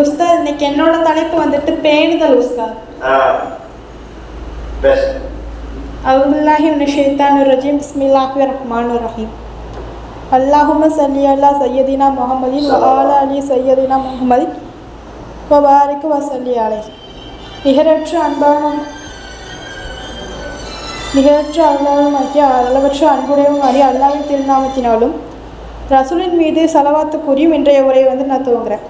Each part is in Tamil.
உஸ்தாத் இன்னைக்கு என்னோட தலைப்பு வந்துட்டு பேணுதல் உஸ்தாத். அவுல்லாஹி மின ஷைத்தானிர் ரஜீம் பிஸ்மில்லாஹிர் ரஹ்மானிர் ரஹீம். அல்லாஹும்ம சல்லி அலா சையதினா முஹம்மதின் வ ஆலா அலி சையதினா முஹம்மதின் வ பாரிக் வ சல்லி அலைஹி. நிகரற்ற அன்பானும் நிகரற்ற அல்லாவும் ஆகிய அளவற்ற அன்புடையவும் ஆகிய அல்லாவின் திருநாமத்தினாலும் ரசூலின் மீது செலவாத்து கூறியும் இன்றைய உரையை வந்து நான் துவங்குறேன்.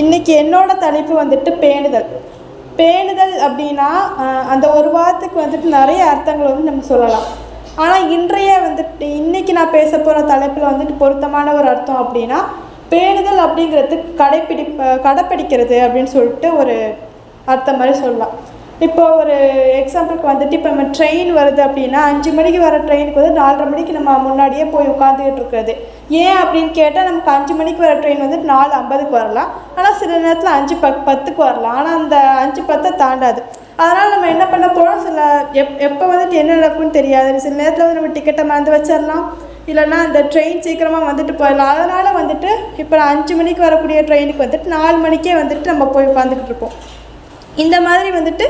இன்னைக்கு என்னோட தலைப்பு வந்துட்டு பேணுதல். பேணுதல் அப்படின்னா அந்த ஒரு வாரத்துக்கு வந்துட்டு நிறைய அர்த்தங்கள் வந்து நம்ம சொல்லலாம். ஆனால் இன்றைய வந்துட்டு இன்னைக்கு நான் பேச போகிற தலைப்பில் வந்துட்டு பொருத்தமான ஒரு அர்த்தம் அப்படின்னா பேணுதல் அப்படிங்கிறது கடைப்பிடி கடைப்பிடிக்கிறது அப்படின்னு சொல்லிட்டு ஒரு அர்த்தம் மாதிரி சொல்லலாம். இப்போ ஒரு எக்ஸாம்பிளுக்கு வந்துட்டு இப்போ நம்ம ட்ரெயின் வருது அப்படின்னா அஞ்சு மணிக்கு வர ட்ரெயினுக்கு வந்து நாலரை மணிக்கு நம்ம முன்னாடியே போய் உட்காந்துக்கிட்டு இருக்கிறது. ஏன் அப்படின்னு கேட்டால் நமக்கு அஞ்சு மணிக்கு வர ட்ரெயின் வந்துட்டு நாலு ஐம்பதுக்கு வரலாம். ஆனால் சில நேரத்தில் அஞ்சு ப பத்துக்கு வரலாம். ஆனால் அந்த அஞ்சு பத்தை தாண்டாது. அதனால் நம்ம என்ன பண்ண போகிறோம் சில எப் எப்போ வந்துட்டு என்ன நடக்கும்னு தெரியாது. சில நேரத்தில் வந்து நம்ம டிக்கெட்டை மறந்து வச்சிடலாம். இல்லைன்னா அந்த ட்ரெயின் சீக்கிரமாக வந்துட்டு போயிடலாம். அதனால் வந்துட்டு இப்போ அஞ்சு மணிக்கு வரக்கூடிய ட்ரெயினுக்கு வந்துட்டு நாலு மணிக்கே வந்துட்டு நம்ம போய் உட்காந்துக்கிட்டு இருப்போம். இந்த மாதிரி வந்துட்டு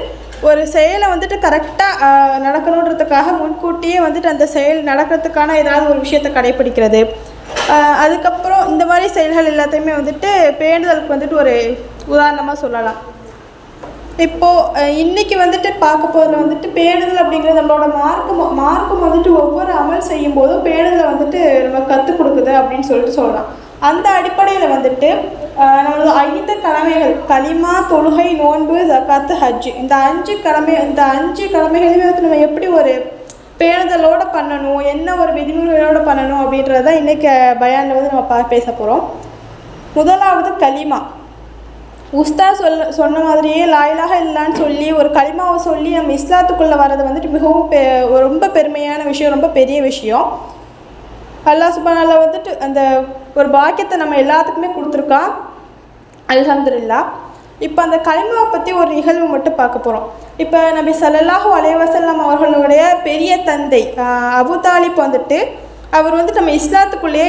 ஒரு செயலை வந்துட்டு கரெக்டாக நடக்கணுன்றதுக்காக முன்கூட்டியே வந்துட்டு அந்த செயல் நடக்கிறதுக்கான ஏதாவது ஒரு விஷயத்தை கடைப்பிடிக்கிறது. அதுக்கப்புறம் இந்த மாதிரி செயல்கள் எல்லாத்தையுமே வந்துட்டு பேணுதலுக்கு வந்துட்டு ஒரு உதாரணமாக சொல்லலாம். இப்போது இன்றைக்கி வந்துட்டு பார்க்க போகிறதுல வந்துட்டு பேணுதல் அப்படிங்கிறது நம்மளோட மார்க்கம் மார்க்கம் வந்துட்டு ஒவ்வொரு அமல் செய்யும் போதும் பேணுதலை வந்துட்டு நம்ம கற்றுக் கொடுக்குது அப்படின்னு சொல்லிட்டு சொல்லலாம். அந்த அடிப்படையில் வந்துட்டு நம்மளது நம்மளோட ஐந்து கடமைகள் களிமா தொழுகை நோன்பு ஜக்காத்து ஹஜ்ஜு. இந்த அஞ்சு கடமை இந்த அஞ்சு கடமைகளையுமே வந்து நம்ம எப்படி ஒரு பேருதலோடு பண்ணணும் என்ன ஒரு விதிமுறைகளோடு பண்ணணும் அப்படின்றத இன்றைக்கி பயானில் வந்து நம்ம பா பேச போகிறோம் முதலாவது களிமா. உஸ்தா சொல் சொன்ன மாதிரியே லாயிலாக இல்லைன்னு சொல்லி ஒரு களிமாவை சொல்லி நம்ம இஸ்லாத்துக்குள்ளே வர்றது வந்துட்டு மிகவும் பெ ரொம்ப பெருமையான விஷயம் ரொம்ப பெரிய விஷயம். அல்லாஹ் சுபானால வந்துட்டு அந்த ஒரு பாக்கியத்தை நம்ம எல்லாத்துக்குமே கொடுத்துருக்கான் அலமதுல்லா இப்போ அந்த கலிமாவை பற்றி ஒரு நிகழ்வு மட்டும் பார்க்க போகிறோம் இப்போ நபி ஸல்லல்லாஹு அலைஹி அவர்களுடைய பெரிய தந்தை ஆஹ், அபு தாலிப் வந்துட்டு அவர் வந்து நம்ம இஸ்லாத்துக்குள்ளேயே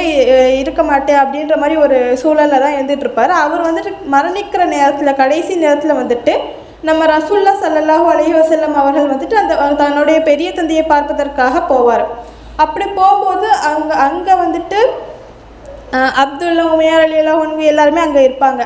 இருக்க மாட்டேன் அப்படின்ற மாதிரி ஒரு சூழலில் தான் இருந்துட்டு இருப்பார் அவர் வந்துட்டு மரணிக்கிற நேரத்தில் கடைசி நேரத்தில் வந்துட்டு நம்ம ரசூல்லா ஸல்லல்லாஹு அலைஹி வஸல்லம் அவர்கள் வந்துட்டு அந்த தன்னுடைய பெரிய தந்தையை பார்ப்பதற்காக போவார். அப்படி போகும்போது அங்கே அங்கே வந்துட்டு அப்துல்லா உமையார் அலி அல்லாஹ் எல்லாருமே அங்கே இருப்பாங்க.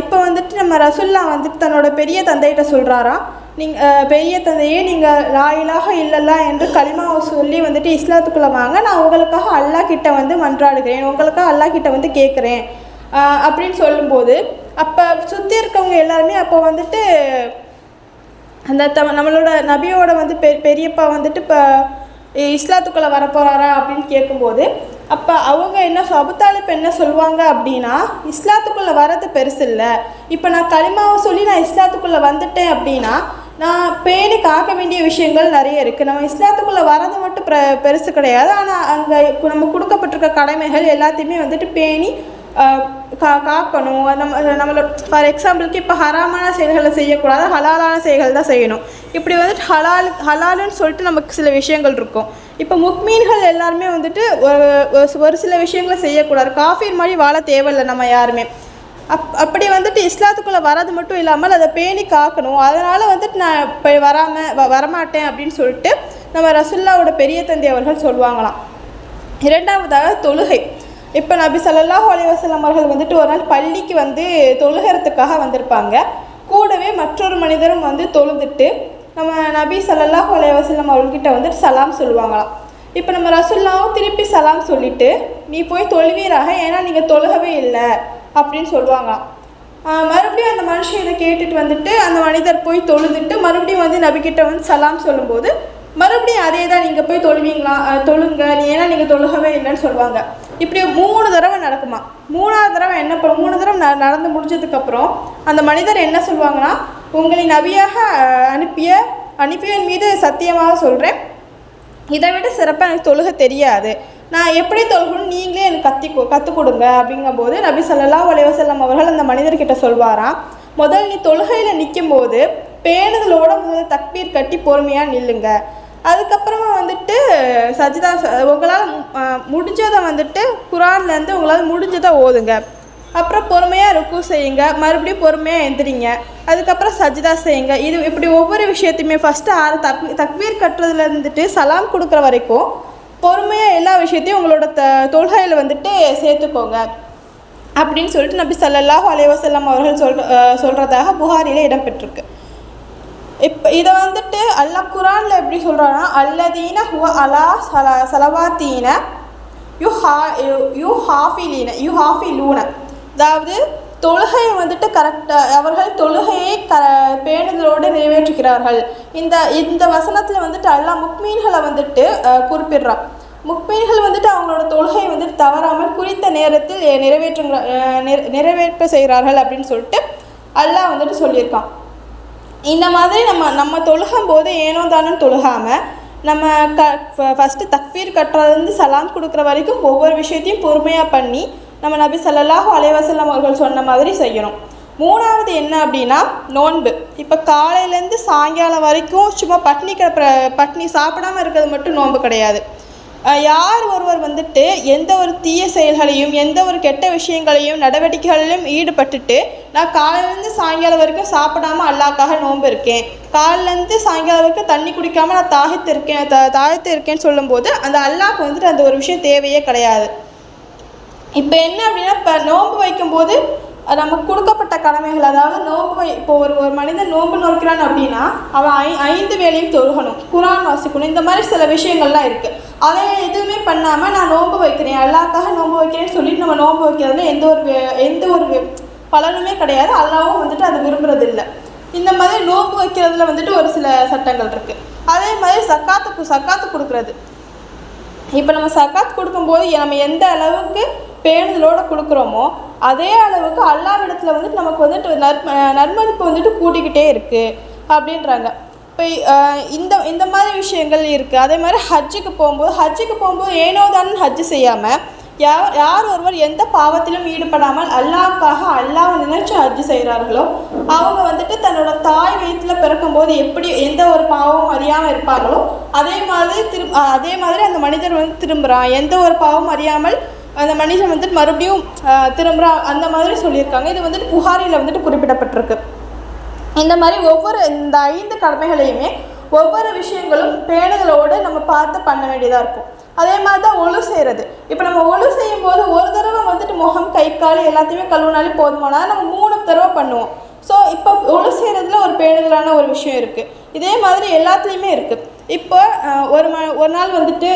இப்போ வந்துட்டு நம்ம ரசுல்லா வந்துட்டு தன்னோட பெரிய தந்தைகிட்ட சொல்கிறாராம் நீங்கள் பெரிய தந்தையே நீங்கள் லாயிலாக இல்லல்லா என்று களிமாவை சொல்லி வந்துட்டு இஸ்லாத்துக்குள்ளே வாங்க. நான் உங்களுக்காக அல்லாஹ் கிட்ட வந்து மன்றாடுகிறேன். உங்களுக்காக அல்லாஹ் கிட்ட வந்து கேட்குறேன். அப்படின்னு சொல்லும்போது அப்போ சுற்றி இருக்கவங்க எல்லாருமே அப்போ வந்துட்டு அந்த த நம்மளோட நபியோட வந்து பெ பெரியப்பா வந்துட்டு இப்போ இஸ்லாத்துக்குள்ளே வரப்போகிறாரா அப்படின்னு கேட்கும்போது அப்போ அவங்க என்ன சொ- அபுத்தாலிப் என்ன சொல்லுவாங்க அப்படின்னா இஸ்லாத்துக்குள்ளே வரது பெருசு இல்லை. இப்போ நான் களிமாவை சொல்லி நான் இஸ்லாத்துக்குள்ளே வந்துட்டேன் அப்படின்னா நான் பேணி காக்க வேண்டிய விஷயங்கள் நிறைய இருக்குது நம்ம இஸ்லாத்துக்குள்ளே வரது மட்டும் பெ பெருசு கிடையாது. ஆனால் அங்கே நம்ம கொடுக்கப்பட்டிருக்க கடமைகள் எல்லாத்தையுமே வந்துட்டு பேணி கா காக்கணும். நம்ம நம்மளோட ஃபார் எக்ஸாம்பிளுக்கு இப்போ ஹராமான செயல்களை செய்யக்கூடாது ஹலாலான செயல்கள் தான் செய்யணும். இப்படி வந்துட்டு ஹலால் ஹலாலுன்னு சொல்லிட்டு நமக்கு சில விஷயங்கள் இருக்கும். இப்போ முக்மீன்கள் எல்லாருமே வந்துட்டு ஒரு ஒரு- சில விஷயங்களை செய்யக்கூடாது. காஃபீர் மாதிரி வாழ தேவையில்லை நம்ம யாருமே. அப் அப்படி வந்துட்டு இஸ்லாத்துக்குள்ளே வர்றது மட்டும் இல்லாமல் அதை பேணி காக்கணும். அதனால் வந்துட்டு நான் இப்போ வராமல் வ வரமாட்டேன் அப்படின்னு சொல்லிட்டு நம்ம ரசுல்லாவோட பெரிய தந்தை அவர்கள் சொல்லுவாங்களாம். இரண்டாவதாக தொழுகை. இப்போ நபி சல்லாஹ் அலைஹி அவர்கள் வந்துட்டு ஒரு நாள் பள்ளிக்கு வந்து தொழுகிறதுக்காக வந்திருப்பாங்க. கூடவே மற்றொரு மனிதரும் வந்து தொழுதுட்டு நம்ம நபி சல்லாஹ் அலைஹி அவர்கிட்ட வந்துட்டு சலாம் சொல்லுவாங்களாம். இப்போ நம்ம ரசுல்லாவும் திருப்பி சலாம் சொல்லிட்டு நீ போய் தொழுவீராக? ஏன்னா நீங்கள் தொழுகவே இல்லை. அப்படின்னு சொல்லுவாங்களாம். மறுபடியும் அந்த மனுஷன் இதை கேட்டுட்டு வந்துட்டு அந்த மனிதர் போய் தொழுதுட்டு மறுபடியும் வந்து நபிக்கிட்ட வந்து சலாம் சொல்லும்போது மறுபடியும் அதே தான் நீங்கள் போய் தொழுவீங்களா? தொழுங்க. நீ ஏன்னா நீங்கள் தொழுகவே இல்லைன்னு சொல்லுவாங்க. இப்படி மூணு தடவை நடக்குமா? மூணாவது தடவை என்ன பண்ண மூணு தடவை ந நடந்து முடிஞ்சதுக்கப்புறம் அந்த மனிதர் என்ன சொல்லுவாங்கன்னா உங்களை நபியாக அனுப்பிய அனுப்பியவன் மீது சத்தியமாக சொல்கிறேன் இதை விட சிறப்பாக எனக்கு தொழுக தெரியாது. நான் எப்படி தொழுகணும் நீங்களே எனக்கு கத்தி கற்றுக் கொடுங்க. அப்படிங்கும்போது நபி ஸல்லல்லாஹு அலைஹி அவர்கள் அந்த மனிதர்கிட்ட சொல்வாராம் முதல் நீ தொழுகையில் நிற்கும்போது பேணுதலோட முதல் தக்பீர் கட்டி பொறுமையாக நில்லுங்க. அதுக்கப்புறமா வந்துட்டு சஜிதா உங்களால் முடிஞ்சதை வந்துட்டு குரான்லேருந்து உங்களால் முடிஞ்சதை ஓதுங்க. அப்புறம் பொறுமையாக ருக்கு செய்யுங்க. மறுபடியும் பொறுமையாக எந்திரிங்க. அதுக்கப்புறம் சஜிதா செய்யுங்க. இது இப்படி ஒவ்வொரு விஷயத்தையுமே ஃபஸ்ட்டு ஆறு தக் தக்வீர் கட்டுறதுல இருந்துட்டு சலாம் கொடுக்குற வரைக்கும் பொறுமையாக எல்லா விஷயத்தையும் உங்களோட த தொழுகையில் வந்துட்டு சேர்த்துக்கோங்க. அப்படின்னு சொல்லிட்டு நபி சல்லாஹூ அலைஹி அவர்கள் சொல் சொல்கிறதாக புகாரியில் இடம்பெற்றிருக்கு இப்போ இதை வந்துட்டு அல்லாஹ் குரானில் எப்படி சொல்கிறான்னா அல்லதீன ஹுவ அலா சல சலவாத்தீன யு ஹா யு ஹாஃபிலீன யு ஹாஃபிலூன அதாவது தொழுகையை வந்துட்டு கரெக்டாக அவர்கள் தொழுகையை க பேணுதலோடு நிறைவேற்றுகிறார்கள். இந்த இந்த வசனத்தில் வந்துட்டு அல்லா முக்மீன்களை வந்துட்டு குறிப்பிடுறான். முக்மீன்கள் வந்துட்டு அவங்களோட தொழுகையை வந்துட்டு தவறாமல் குறித்த நேரத்தில் நிறைவேற்றுங்கிற அஹ், நிறைவேற்ற செய்கிறார்கள் அப்படின்னு சொல்லிட்டு அல்லாஹ் வந்துட்டு சொல்லியிருக்கான். இந்த மாதிரி நம்ம நம்ம தொழுகும் போது ஏனோ தானோ தொழுகாமல் நம்ம க ஃபஸ்ட்டு தக்பீர் கட்டுறதுலேருந்து சலாம் கொடுக்குற வரைக்கும் ஒவ்வொரு விஷயத்தையும் பொறுமையாக பண்ணி நம்ம நபி ஸல்லல்லாஹு அலைவாசல் அவர்கள் சொன்ன மாதிரி செய்யணும். மூணாவது என்ன அப்படின்னா நோன்பு. இப்போ காலையிலேருந்து சாயங்காலம் வரைக்கும் சும்மா பட்னி கிடப்புற பட்னி சாப்பிடாம இருக்கிறது மட்டும் நோன்பு கிடையாது. யார் ஒருவர் வந்துட்டு எந்த ஒரு தீய செயல்களையும் எந்த ஒரு கெட்ட விஷயங்களையும் நடவடிக்கைகளிலும் ஈடுபட்டுட்டு நான் காலையிலேருந்து சாயங்காலம் வரைக்கும் சாப்பிடாம அல்லாக்காக நோன்பு இருக்கேன். காலையிலேருந்து சாயங்காலம் வரைக்கும் தண்ணி குடிக்காமல் நான் தாகத்து இருக்கேன் த தாகத்து இருக்கேன்னு சொல்லும்போது அந்த அல்லாக்கு வந்துட்டு அந்த ஒரு விஷயம் தேவையே கிடையாது. இப்போ என்ன அப்படின்னா இப்போ நோன்பு வைக்கும்போது நமக்கு கொடுக்கப்பட்ட கடமைகள் அதாவது நோன்பு வை இப்போ ஒரு ஒரு மனிதன் நோன்பு நோக்கிறான் அப்படின்னா அவன் ஐ ஐந்து வேலையும் தொழுகணும். குரான் வாசிக்கணும். இந்த மாதிரி சில விஷயங்கள்லாம் இருக்குது அதை எதுவுமே பண்ணாமல் நான் நோன்பு வைக்கிறேன். எல்லாத்தாக நோன்பு வைக்கிறேன்னு சொல்லிட்டு நம்ம நோன்பு வைக்கிறதுல எந்த ஒரு எந்த ஒரு பலனுமே கிடையாது. அல்லாவும் வந்துட்டு அதை விரும்புறது இல்லை இந்த மாதிரி நோன்பு வைக்கிறதுல வந்துட்டு ஒரு சில சட்டங்கள் இருக்குது அதே மாதிரி சக்காத்து சக்காத்து கொடுக்குறது. இப்போ நம்ம சக்காத் கொடுக்கும்போது நம்ம எந்த அளவுக்கு பேணுதலோடு கொடுக்குறோமோ அதே அளவுக்கு அல்லாவிடத்தில் வந்துட்டு நமக்கு வந்துட்டு நற் நன்மதிப்பு வந்துட்டு கூட்டிக்கிட்டே இருக்குது அப்படின்றாங்க. இப்போ இந்த இந்த மாதிரி விஷயங்கள் இருக்குது அதே மாதிரி ஹஜ்ஜுக்கு போகும்போது ஹஜ்ஜுக்கு போகும்போது ஏனோதான் ஹஜ்ஜு செய்யாமல் யார் யார் ஒருவர் எந்த பாவத்திலும் ஈடுபடாமல் அல்லாவுக்காக அல்லாஹ் நினைச்சு ஹஜ்ஜு செய்கிறார்களோ அவங்க வந்துட்டு தன்னோட தாய் வயிற்றில் பிறக்கும்போது எப்படி எந்த ஒரு பாவமும் அறியாமல் இருப்பாங்களோ அதே மாதிரி திரு அதே மாதிரி அந்த மனிதர் வந்து திரும்புகிறான் எந்த ஒரு பாவமும் அறியாமல் அந்த மனிதன் வந்துட்டு மறுபடியும் அஹ், அந்த மாதிரி சொல்லியிருக்காங்க. இது வந்துட்டு புகாரியில் வந்துட்டு குறிப்பிடப்பட்டிருக்கு. இந்த மாதிரி ஒவ்வொரு இந்த ஐந்து கடமைகளையுமே ஒவ்வொரு விஷயங்களும் பேணுதலோடு நம்ம பார்த்து பண்ண வேண்டியதாக இருக்கும். அதே மாதிரி தான் ஒழு செய்கிறது இப்போ நம்ம ஒழு செய்யும் போது ஒரு தடவை வந்துட்டு முகம் கை கால் எல்லாத்தையுமே கழுவுனாலே போதுமானா நம்ம மூணு தடவை பண்ணுவோம். ஸோ இப்போ ஒழு செய்கிறதுல ஒரு பேணுதலான ஒரு விஷயம் இருக்குது இதே மாதிரி எல்லாத்துலேயுமே இருக்குது இப்போ ஒரு ம ஒரு நாள் வந்துட்டு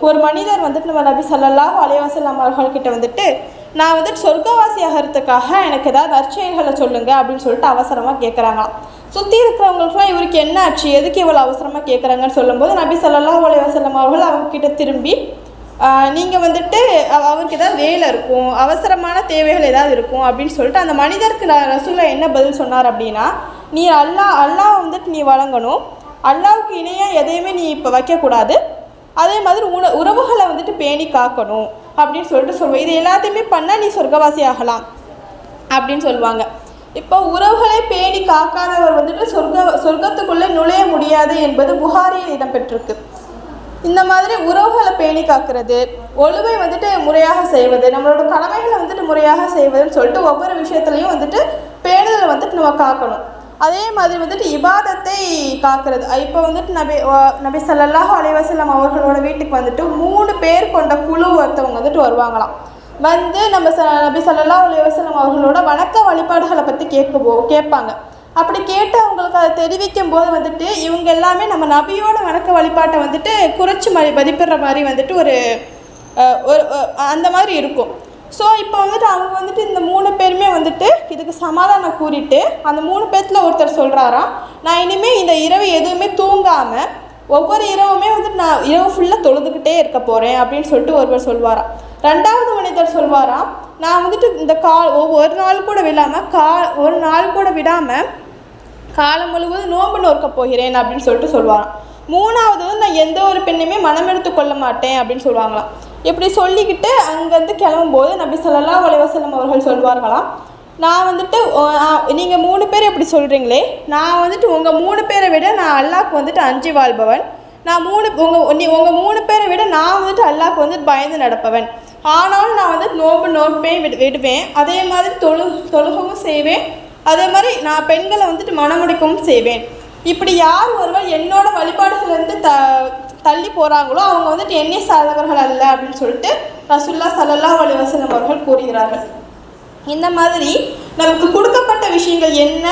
ஒரு மனிதர் வந்துட்டு நம்ம நபி சொல்லலாம் அலைவாசல்லாம் அவர்கள்கிட்ட வந்துட்டு நான் வந்துட்டு சொர்க்கவாசி ஆகிறதுக்காக எனக்கு ஏதாவது அர்ச்சனைகளை சொல்லுங்க அப்படின்னு சொல்லிட்டு அவசரமாக கேட்குறாங்களாம் சுற்றி இருக்கிறவங்களுக்குலாம் இவருக்கு என்ன ஆச்சு எதுக்கு இவ்வளோ அவசரமாக கேட்குறாங்கன்னு சொல்லும்போது நபி ஸல்லல்லாஹு அலைஹி அவர்கள் அவங்கக்கிட்ட திரும்பி நீங்கள் வந்துட்டு அவருக்கு ஏதாவது வேலை இருக்கும் அவசரமான தேவைகள் ஏதாவது இருக்கும் அப்படின்னு சொல்லிட்டு அந்த மனிதருக்கு நான் என்ன பதில் சொன்னார் அப்படின்னா நீ அல்லாஹ் அல்லாஹ் வந்துட்டு நீ வழங்கணும் அல்லாவுக்கு இணையாக எதையுமே நீ இப்போ வைக்கக்கூடாது. அதே மாதிரி உண உறவுகளை வந்துட்டு பேணி காக்கணும் அப்படின்னு சொல்லிட்டு சொல்லுவோம் இது எல்லாத்தையுமே பண்ணால் நீ சொர்க்கவாசி ஆகலாம் அப்படின்னு சொல்லுவாங்க. இப்போ உறவுகளை பேணி காக்காதவர் வந்துட்டு சொர்க்க சொர்க்கத்துக்குள்ளே நுழைய முடியாது என்பது புகாரியில் இடம்பெற்றிருக்கு. இந்த மாதிரி உறவுகளை பேணி காக்கிறது ஒழுவை வந்துட்டு முறையாக செய்வது நம்மளோட கடமைகளை வந்துட்டு முறையாக செய்வதுன்னு சொல்லிட்டு ஒவ்வொரு விஷயத்துலையும் வந்துட்டு பேணுதலை வந்துட்டு நம்ம காக்கணும். அதே மாதிரி வந்துட்டு இபாதத்தை காக்கிறது. இப்போ வந்துட்டு நபி நபி சல்லாஹ் அலைவாசல்லாம் அவர்களோட வீட்டுக்கு வந்துட்டு மூணு பேர் கொண்ட குழு ஒருத்தவங்க வந்துட்டு வருவாங்களாம். வந்து நம்ம ச நபி சல்லா அலைஹி அவர்களோட வணக்க வழிபாடுகளை பற்றி கேட்குபோ கேட்பாங்க. அப்படி கேட்டு அவங்களுக்கு அதை தெரிவிக்கும் போது வந்துட்டு இவங்க எல்லாமே நம்ம நபியோட வணக்க வழிபாட்டை வந்துட்டு குறைச்சி மதி மதிப்பிடுற மாதிரி வந்துட்டு ஒரு ஒரு அந்த மாதிரி இருக்கும். ஸோ இப்போ வந்துட்டு அவங்க வந்துட்டு இந்த வந்துட்டு இதுக்கு சமாதானம் கூறிட்டு அந்த மூணு பேர்த்தில் ஒருத்தர் சொல்கிறாராம் நான் இனிமேல் இந்த இரவு எதுவுமே தூங்காமல் ஒவ்வொரு இரவுமே வந்துட்டு நான் இரவு ஃபுல்லாக தொழுதுகிட்டே இருக்க போகிறேன் அப்படின்னு சொல்லிட்டு ஒருவர் சொல்வாராம். ரெண்டாவது மனிதர் சொல்வாராம் நான் வந்துட்டு இந்த கால் ஒரு நாள் கூட விடாமல் கா ஒரு நாள் கூட விடாமல் காலம் முழுவதும் நோன்பு நோக்க போகிறேன் அப்படின்னு சொல்லிட்டு சொல்லுவாராம் மூணாவது வந்து நான் எந்த ஒரு பெண்ணுமே மனமெடுத்து கொள்ள மாட்டேன் அப்படின்னு சொல்லுவாங்களாம் இப்படி சொல்லிக்கிட்டு அங்கேருந்து கிளம்பும்போது நபி ஸல்லல்லாஹு அலைஹி அவர்கள் சொல்வார்களாம் நான் வந்துட்டு நீங்கள் மூணு பேர் இப்படி சொல்கிறீங்களே நான் வந்துட்டு உங்கள் மூணு பேரை விட நான் அல்லாக்கு வந்துட்டு அஞ்சு வாழ்பவன். நான் மூணு உங்கள் நீ உங்கள் மூணு பேரை விட நான் வந்துட்டு அல்லாக்கு வந்துட்டு பயந்து நடப்பவன். ஆனாலும் நான் வந்து நோம்பு நோன்பே விடு விடுவேன். அதே மாதிரி தொழு தொழுகவும் செய்வேன். அதே மாதிரி நான் பெண்களை வந்துட்டு மனமுடிக்கவும் செய்வேன். இப்படி யார் ஒருவர் என்னோட வழிபாடுகள்லேருந்து வந்து த தள்ளி போகிறாங்களோ அவங்க வந்துட்டு என்னை சார்ந்தவர்கள் அல்ல அப்படின்னு சொல்லிட்டு ரசுல்லா சல்லல்லா அலைஹி வஸல்லம் அவர்கள் கூறுகிறார்கள். இந்த மாதிரி நமக்கு கொடுக்கப்பட்ட விஷயங்கள் என்ன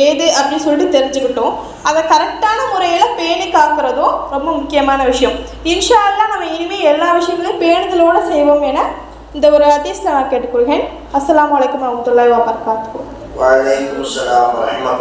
ஏது அப்படின்னு சொல்லிட்டு தெரிஞ்சுக்கிட்டோம். அதை கரெக்டான முறையில் பேணி காக்கிறதும் ரொம்ப முக்கியமான விஷயம். இன்ஷால்லாம் நம்ம இனிமேல் எல்லா விஷயங்களையும் பேணுதலோடு செய்வோம் என இந்த ஒரு ஹதீஸ் நான் கேட்டுக்கொள்கிறேன். அஸ்லாம் வலைக்கம் வரமத்துல்லாய் வாபர்காத்து வலைக்கம்